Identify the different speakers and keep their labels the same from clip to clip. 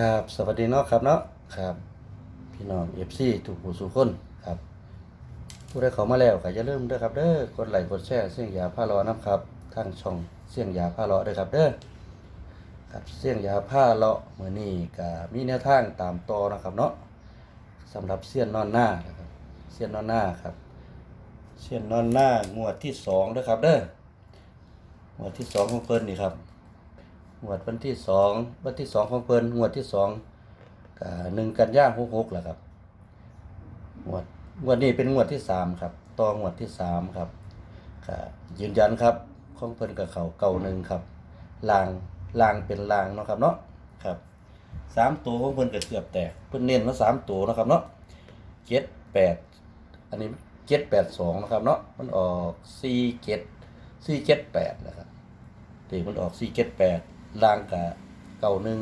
Speaker 1: ครับสวัสดีเนาะครับเนาะครับ พี่น้องเอฟซีถูกผู้สุคนครับ ผู้ใดเขามาแล้วก็อย่าลืมด้อครับเด้อกดไลค์กดแชร์เสียงยาผ้ารอน้ำครับทางช่องเสียงยาผ้ารอเด้อครับเด้อครับเสียงยาผ้าเลาะมื้อนี้ก็มีแนวทางตามต่อนะครับเนาะสำหรับเสี้ยนนอนหน้านะครับเสี้ยนนอนหน้าครับเสี้ยนนอนหน้างวดที่สองเด้อครับเด้องวดที่สองของเพิ่นนี่ครับ งวดวันที่สองวันที่สองของเพิ่นงวดที่สองก็หนึ่งกันยาหกหกแหละครับงวดงวดนี้เป็นงวดที่สามครับต่องวดที่สามครับก็ยืนยันครับของเพิ่นกับเขาเก่าหนึ่งครับลางลางเป็นลางเนาะครับเนาะครับสามตัวของเพิ่นก็เกือบแตกเพิ่นเน้นมาสามตัวนะครับเนาะเจ็ดแปดอันนี้เจ็ดแปดสองนะครับเนาะมันออกสี่เจ็ดสี่เจ็ดแปดนะครับตีมันออกสี่เจ็ดแปด ล่างกับเก่าหนึ่ง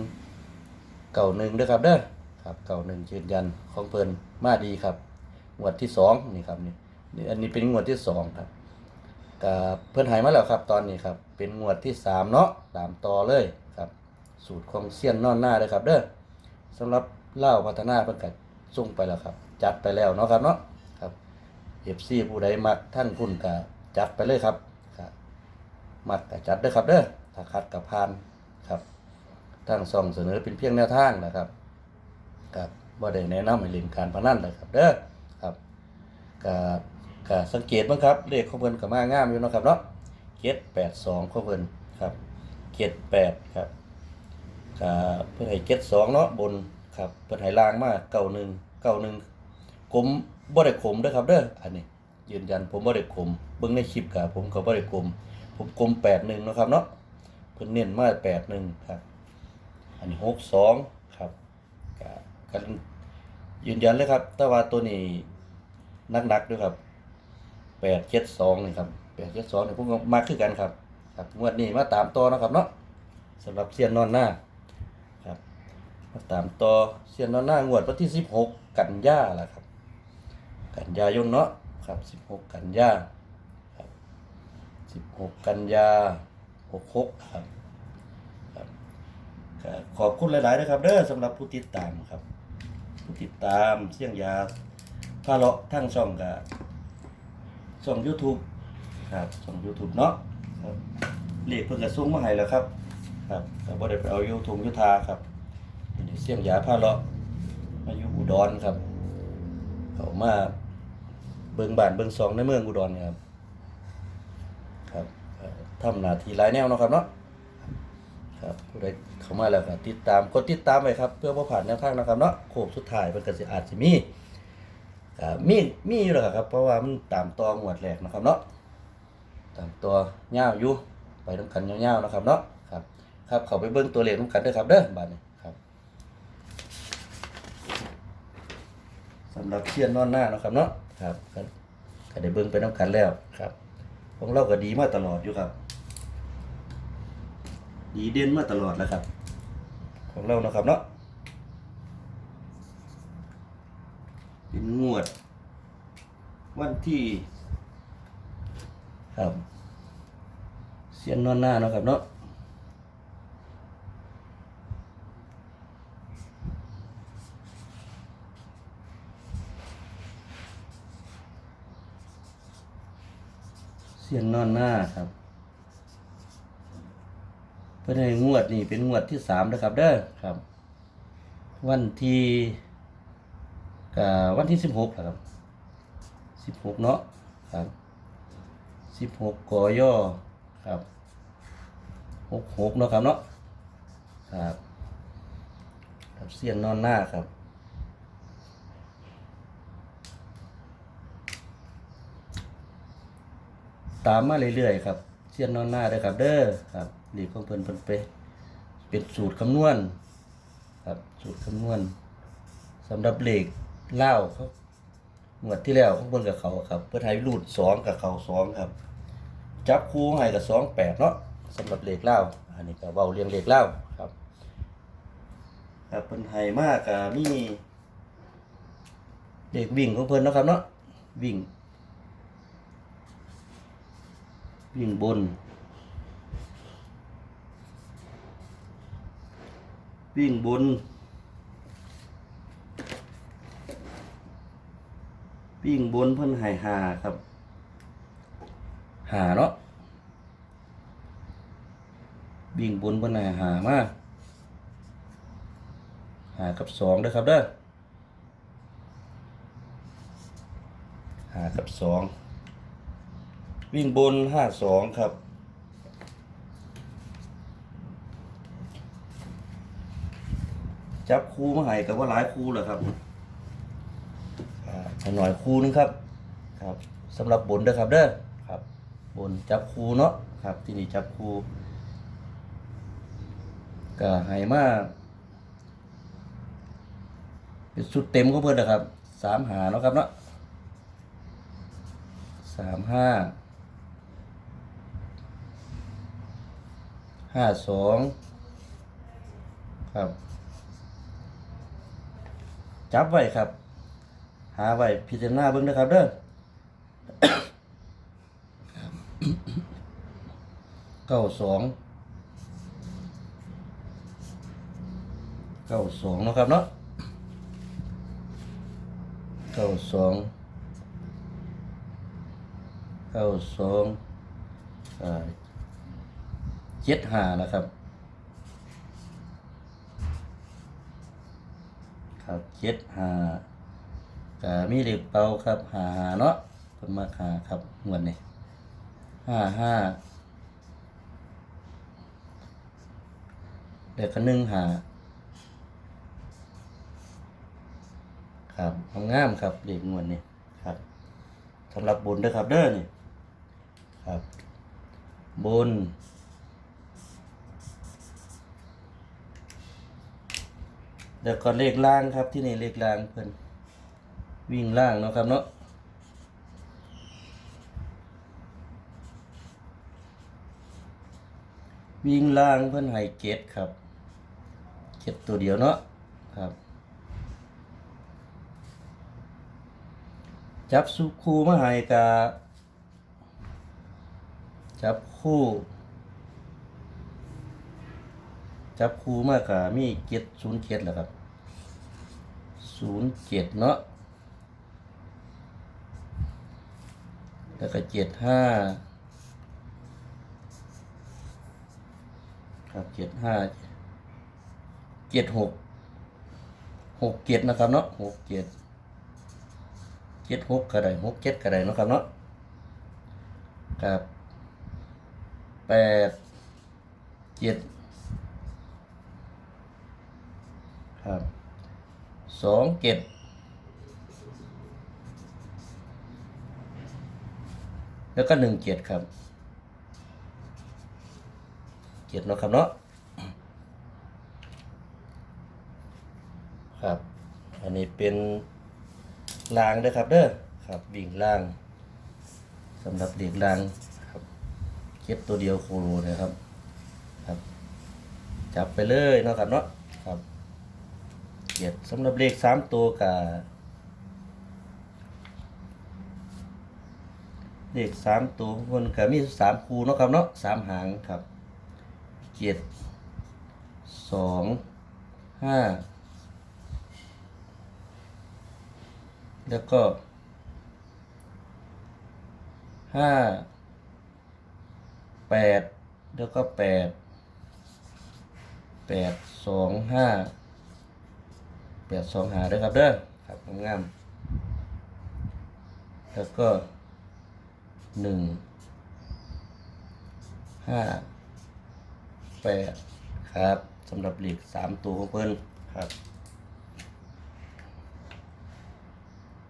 Speaker 1: เก่าหนึ่งเด้อครับเด้อครับเก่าหนึ่งยืนยันของเพิ่นมาดีครับงวดที่สองนี่ครับนี่นี่อันนี้เป็นงวดที่สองครับกับเพิ่นหายมาแล้วครับ ตอนนี้ครับ เป็นงวดที่สามเนาะตามต่อเลยครับ สูตรของเซียนนอนหน้าเลยครับเด้อสำหรับเล่าพัฒนาเพิ่นก็ส่งไปแล้วครับ จัดไปแล้วเนาะครับเนาะครับเอฟซีผู้ใดมักท่านพุ่นก็จัดไปเลยครับครับมัดกับจัดเด้อครับเด้อถ้าคัดกับพาน ครับทั้งสองเสนอเป็นเพียงแนวทางนะครับกับบ่ได้แนะนำให้เล่นการพนันเลยครับเด้อครับก็ก็สังเกตบ้างครับเลขของเพิ่นก็มางามอยู่นะครับเนาะ782ของเพิ่นครับ78ครับก็เพิ่นให้72เนาะบนครับเพิ่นให้ล่างมา91 91กลมบ่ได้ขมเด้อครับเด้ออันนี้ยืนยันผมบ่ได้ขมเบิ่งในคลิปก็ผมก็บ่ได้ขมผมกลมแปดหนึ่งนะครับเนาะ เนเน้นมาแปดหนึ่งครับ อันนี้หกสองครับก็กันยืนยันเลยครับแต่ว่าตัวนี้นักๆด้วยครับแปดเจ็ดสองนี่ครับแปดเจ็ดสองนี่ผมก็มาคือกันครับ ครับงวดนี้มาตามต่อนะครับเนาะสำหรับเซียนนอนหน้าครับมาตามต่อเซียนนอนหน้างวดวันที่สิบหกกันยาแหละครับ กันยายนเนาะครับสิบหกกันยาสิบหกกันยา หกหกครับครับขอบคุณหลายๆนะครับเด้อสำหรับผู้ติดตามครับ ผู้ติดตามเสี่ยงยาพาเลาะทั้งช่องกับช่อง YouTube ครับช่อง YouTube เนาะครับเรียกเพิ่งกระซุ้งมาให้แล้วครับครับแต่บ่ได้ไปเอายูทงยุทาครับเสี่ยงยาพาเลาะมาอยู่อุดรครับ เขามาเบิงบ้านเบิงซองในเมืองอุดรเนี่ยครับ ทำหน้าที่หลายแนวเนาะครับเนาะครับผู้ใดเข้ามาแล้วก็ติดตามกดติดตามไว้ครับ เพื่อบ่ผ่านแนวทางนะครับเนาะโค้งสุดท้ายมันก็สิอาจสิมีก็มีมีอยู่แล้วครับ เพราะว่ามันตามต่องวดแรกนะครับเนาะตามตัวยาวอยู่ไปนํกันยาวๆนะครับเนาะครับครับเข้าไปเบิ่งตัวเลขนํกันเด้อครับเด้อบัดนี้ครับสำหรับเชียนนอนหน้านะครับเนาะครับก็ได้เบิ่งไปนํกันแล้วครับของเราก็ดีมาตลอดอยู่ครับ ดีเด่นมาตลอดแล้วครับ ของเรานะครับเนาะเป็นงวด วันที่ครับเสียนนอนหน้านะครับเนาะเสียนนอนหน้าครับ เพื่อให้งวดนี่เป็นงวดที่สามนะครับเด้อครับ วันที่กัวันที่สิบหกครับสิบหกเนาะครับสิบหกกอยอครับหกหกเนาะครับเนาะครับครับเสียนนอนหน้าครับตามมาเรื่อยๆครับ เสียนนอนหน้าเด้ครับ เด้อครับหลีกของเพิ่นเพิ่นไปเป็นสูตรคำนวณครับสูตรคำนวณสำหรับเลขเล่าวเขางวดที่แล้วของเพิ่นกับเขาครับ เพื่อไทยรูดสองกับเขาสองครับ จับคู่ให้กับสองแปดเนาะสำหรับเลขเล่าอันนี้ก็เว้าเรียงเลขเล่าครับ ครับเพิ่นให้มากกับมีเลขวิ่งของเพิ่นเนาะครับเนาะวิ่ง วิ่งบน วิ่งบน วิ่งบนเพิ่นหายหาครับหาเนาะวิ่งบนเพิ่นหายหามากหากับสองเด้อครับเด้อหากับสอง วิ่งบนห้าสองครับ จับคู่มาให้กับว่าหลายคู่เหรอครับอ่าหน่อยคู่นึงครับ ครับสำหรับบนเด้อครับเด้อครับ บนจับคู่เนาะครับ ที่นี่จับคู่ก็ให้มากเป็นสุดเต็มของเพื่อนนะครับสามหาเนาะครับเนาะสามห้า ห้าสองครับ จับไว้ครับ หาไว้พิจารณาเบิ่งนะครับเด้อเก้าสองเก้าสองนะครับเนาะเก้าสองเก้าสองอ่า เจ็ดหานะครับครับเจ็ดหาก็มีเหล็กเป่าครับหาหาเนาะเพิ่นมาหาครับงวดนี้ห้าห้าเด็กก็หนึ่งหาครับทำงามครับเด็กงวดนี้ครับสำหรับบุญเด้อครับเด้อนี่ครับบุญ เดี๋ยวก็เลขล่างครับที่นี่เลขล่างเพิ่นวิ่งล่างเนาะครับเนาะวิ่งล่างเพิ่นให้เกตครับเกตตัวเดียวเนาะครับ จับสุคูมาให้กาจับคู่ จับคู่มากกะมีเจ็ดศูนย์เจ็ดแหละครับศูนย์เจ็ดเนาะแล้วก็เจ็ดห้าครับเจ็ดห้าเจ็ดหกหกเจ็ดนะครับเนาะหกเจ็ดเจ็ดหกก็ได้หกเจ็ดก็ได้เนาะครับเนาะกับแปดเจ็ด ครับสองเจ็ดแล้วก็หนึ่งเจ็ดครับเจ็ดเนาะครับเนาะครับ อันนี้เป็นรางด้อครับเด้อครับวิ่งล่างสำหรับเด็กลางครับเก็บตัวเดียวโคโลนะครับ ครับ จับไปเลยเนาะครับเนาะครับ เกียรติสำหรับเลขสามตัวกับเลขสามตัวคนก็มีสามคูเนาะครับเนาะสามหางครับเกียรติสองห้าแล้วก็ห้าแปดแล้วก็แปดแปดสองห้า ปดสองหาด้วยครับเด้อครับงามๆแล้วก็หนึ่งห้าแปดครับสำหรับเหล็กสามตัวของเพิ่นครับ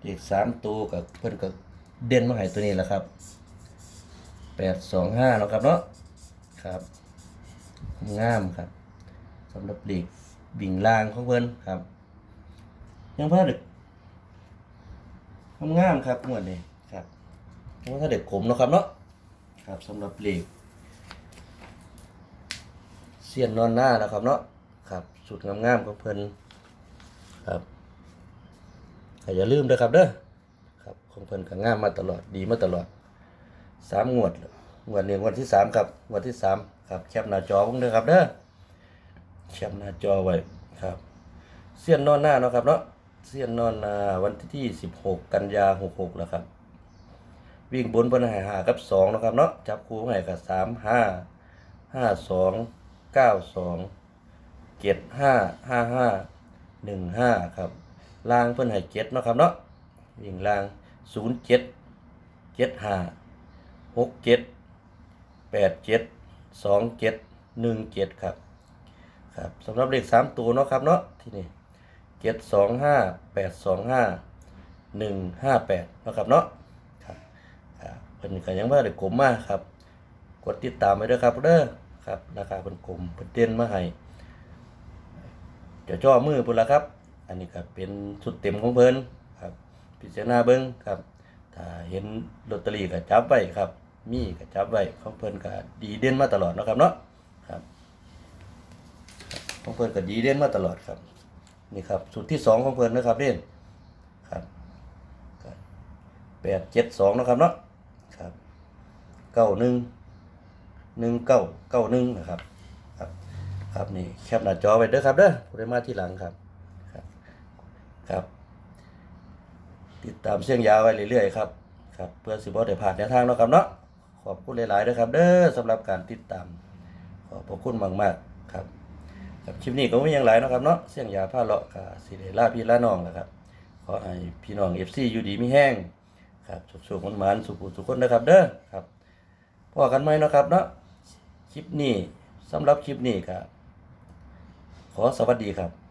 Speaker 1: เหล็กสามตัวกับเพิ่นกับเด่นมาให้ตัวนี้แหละครับแปดสองห้าเนาะครับเนาะครับ งามครับสำหรับเหล็กบิ่งล่างของเพิ่นครับ ยังพระเด็กงามครับหมวดนี้ครับว่าถ้าเด็กขมเนาะครับเนาะครับสำหรับเหล็กเสียนนอนหน้านะครับเนาะครับสุดงามๆของเพิ่นครับอย่าลืมด้วยครับเด้อครับของเพิ่นก็งามมาตลอดดีมาตลอดสามงวดงวดนี้งวดที่สามครับงวดที่สามครับแคปหน้าจอผมด้วยครับเด้อแคปหน้าจอไว้ครับ เสียนนอนหน้าเนาะครับเนาะ เสี้ยนนอนนาวันที่ 16 กันยา 66แล้วครับ วิ่งบนบนหายหากับ 2 นะครับเนาะจับคู่ให้กับ 3 5 5 2 9 2 7 5 5 5 1 5 ครับล่างเพิ่นให้7เนะครับเนาะวิ่งล่าง0 7 7 5 6 7 8 7 2 7 1 7 ครับครับสำหรับเลขสามตัวเนาะครับเนาะที่นี่ เจ็ดสองห้าแปดสองห้าหนึ่งห้าแปดนะครับเนาะครับครับเพิ่นก็ยังว่าได้กลมมาครับ กดติดตามไว้ด้วยครับเด้อครับราคาเป็นกลมเป็นเด่นมาให้เดี๋ยวจ่อมือพุ่นละครับ อันนี้ก็เป็นชุดเต็มของเพิ่นครับ พิจารณาเบิ่งครับ ถ้าเห็นลอตเตอรี่ก็จับไว้ครับ มีก็จับไว้ของเพิ่นก็ดีเด่นมาตลอดเนาะครับเนาะครับของเพิ่นก็ดีเด่นมาตลอดครับ นี่ครับสูตรที่สองของเพิ่นนะครับเด่นครับแปดเจ็ดสองนะครับเนาะครับเก้าหนึ่งหนึ่งเก้าเก้าหนึ่งนะครับครับครับนี่แคปหน้าจอไว้เด้อครับเด้อผู้ใดมาที่หลังครับครับครับติดตามเสียงยาวไว้เรื่อยๆครับครับเพื่อสิบ่ได้ผ่านแนวทางเนาะครับเนาะขอบคุณหลายๆด้อครับ เด้อสำหรับการติดตาม ขอบพระคุณมากๆครับ ครับคลิปนี้ก็ไม่ยังไรนะครับเนาะเสียงยาผ้าเลาะกับสิเดล่าพี่ล่าน้องนะครับขอให้พี่น้องเอฟซีอยู่ดีมีแห้งครับสุขๆมันมันสุขสุขคนนะครับเด้อครับพอกันไหมเนาะครับเนาะคลิปนี้สำหรับคลิปนี้ครับขอสวัสดีครับ